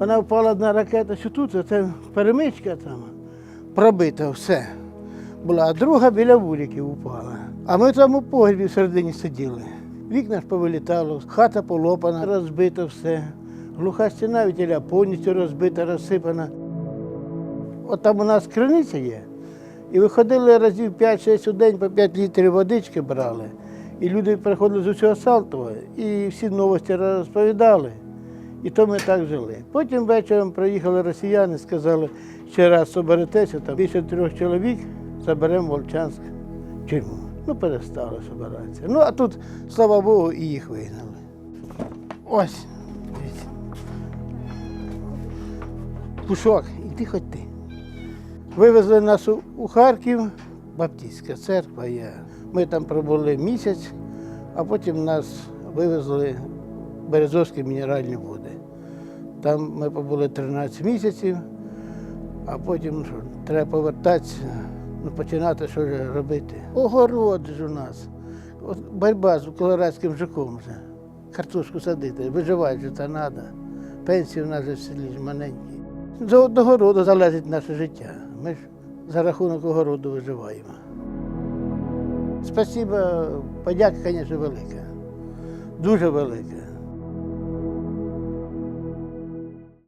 Вона впала одна ракета, що тут, це перемичка там, пробита все. Була, а друга біля вуликів упала. А ми там у погрібі всередині сиділи. Вікна ж повилітало, хата полопана, розбито все. Глуха стіна вітіля повністю розбита, розсипана. От там у нас криниця є. І виходили разів 5-6 у день по 5 літрів водички брали. І люди приходили з усього Салтова і всі новості розповідали. І то ми так жили. Потім вечором приїхали росіяни, сказали, ще раз соберетеся, там більше трьох чоловік заберемо Волчанськ тюрму. Ну, перестали збиратися. Ну, а тут, слава Богу, і їх вигнали. Ось. дивіться. Пушок, іди хоч ти. Вивезли нас у, Харків, Баптистська церква є. Ми там пробули місяць, а потім нас вивезли Березовські мінеральні води. Там ми побули 13 місяців, а потім треба повертатися, ну, починати що робити. Огород ж у нас. От боротьба з колорадським жуком вже. Картошку садити, виживати ж це треба. Пенсії в нас же в селі маленькі. З одного роду залежить наше життя. Ми ж за рахунок огороду виживаємо. Спасибо, подяка, звісно, велика. Дуже велика.